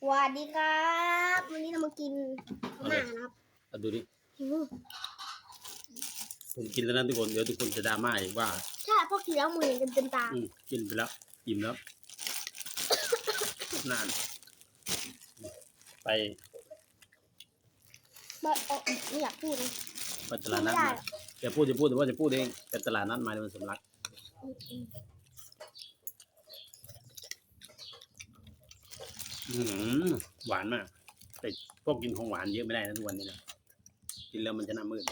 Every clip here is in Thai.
สวัสดีครับ วันนี้เรามากินมาม่านะครับเอาดูดิหิวผมกินแล้วนะทุกคน เดี๋ยวทุกคนจะดราม่าอีกว่าใช่พวกกินแล้วมือเต็มเต็มตาอืมกินไปแล้วอิ่มแล้วนาน ไปไม่เอาไม่อยากพูดนะไปตลาดนัดมาจะพูดจะพูดแต่ว่าจะพูดเองไปตลาดนัดมาในวันสำลัก อืม หวานมาก แต่พวกกินของหวานเยอะไม่ได้นะทุกวันนี้นะกินแล้วมันจะหน้ามืด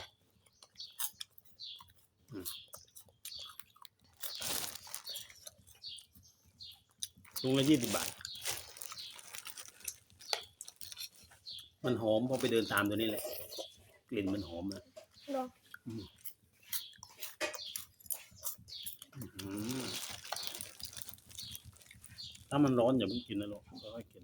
อืมถุงละยี่สิบบาท มันหอมพอไปเดินตามตัวนี้แหละ กลิ่นมันหอมอะ ลอง อื้อหือถ้ามันร้อนอย่าเพิ่งกินนะลูกค่อยๆกิน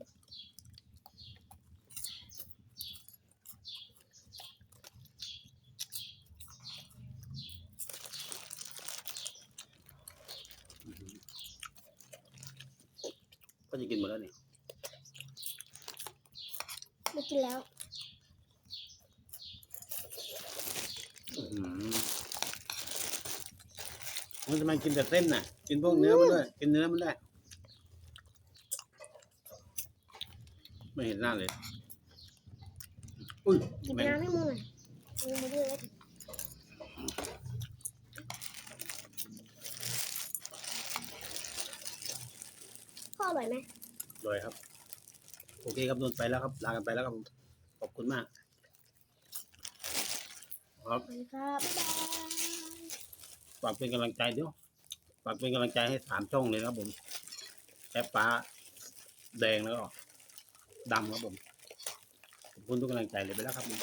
อื้อหือก็จะกินหมดแล้วนี่ไม่กินแล้วอื้อหือมันทำไมกินแต่เส้นน่ะ กินพวกเนื้อมันด้วย กินเนื้อมันได้ ไม่เห็นหน้าเลย อุ้ยหยิบแม่งน้ำให้มือหน่อยมือมือเยอะพ่ออร่อยไหมเลยครับ โอเคครับนนไปแล้วครับลากันไปแล้วครับผมขอบคุณมาก ครับสวัสดีครับบ๊ายบายฝากเป็นกำลังใจเดี๋ยวฝากเป็นกำลังใจให้สามช่องเลยนะครับผมแอปฟ้าแดงแล้วก็ ดำครับผมขอบคุณทุกกำลังใจเลยไปแล้วครับผม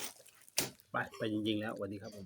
ไปไปจริงๆแล้ววันนี้ครับผม